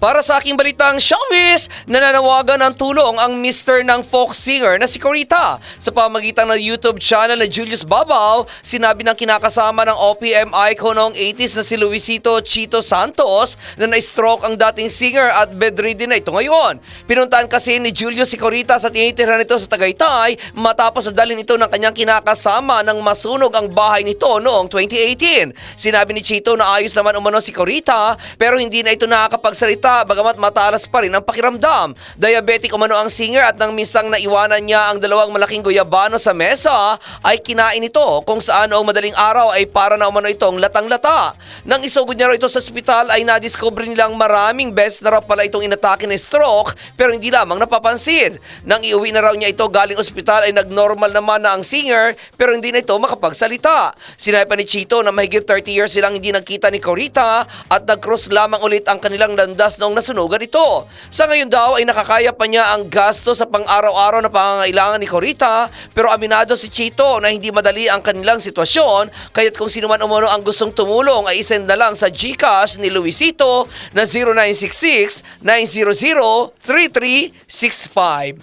Para sa aking balitang showbiz, nananawagan ng tulong ang mister ng folk singer na si Corita. Sa pamagitan ng YouTube channel na Julius Babaw, sinabi ng kinakasama ng OPM icon noong 80s na si Luisito Chito Santos na na-stroke ang dating singer at bedridden na ito ngayon. Pinuntahan kasi ni Julius si Corita sa tinitira nito sa Tagaytay matapos dalhin ito ng kanyang kinakasama nang masunog ang bahay nito noong 2018. Sinabi ni Chito na ayos naman umano si Corita pero hindi na ito nakakapagsalita bagamat matalas pa rin ang pakiramdam. Diabetic umano ang singer at nang minsang naiwanan niya ang dalawang malaking guyabano sa mesa ay kinain ito kung saan noong madaling araw ay para na umano itong latang-lata. Nang isugod niya ito sa ospital ay nadiscover nilang maraming beses na raw pala itong inatake ng stroke pero hindi lamang napapansin. Nang iuwi na raw niya ito galing ospital ay nagnormal naman na ang singer pero hindi na ito makapagsalita. Sinabi pa ni Chito na mahigit 30 years silang hindi nagkita ni Corita at nag-cross lamang ulit ang kanilang landas noong nasunugan ito. Sa ngayon daw ay nakakaya pa niya ang gasto sa pang-araw-araw na pangangailangan ni Corita pero aminado si Chito na hindi madali ang kanilang sitwasyon kaya't kung sino man umano ang gustong tumulong ay isend na lang sa GCash ni Luisito na 0966 900 3365.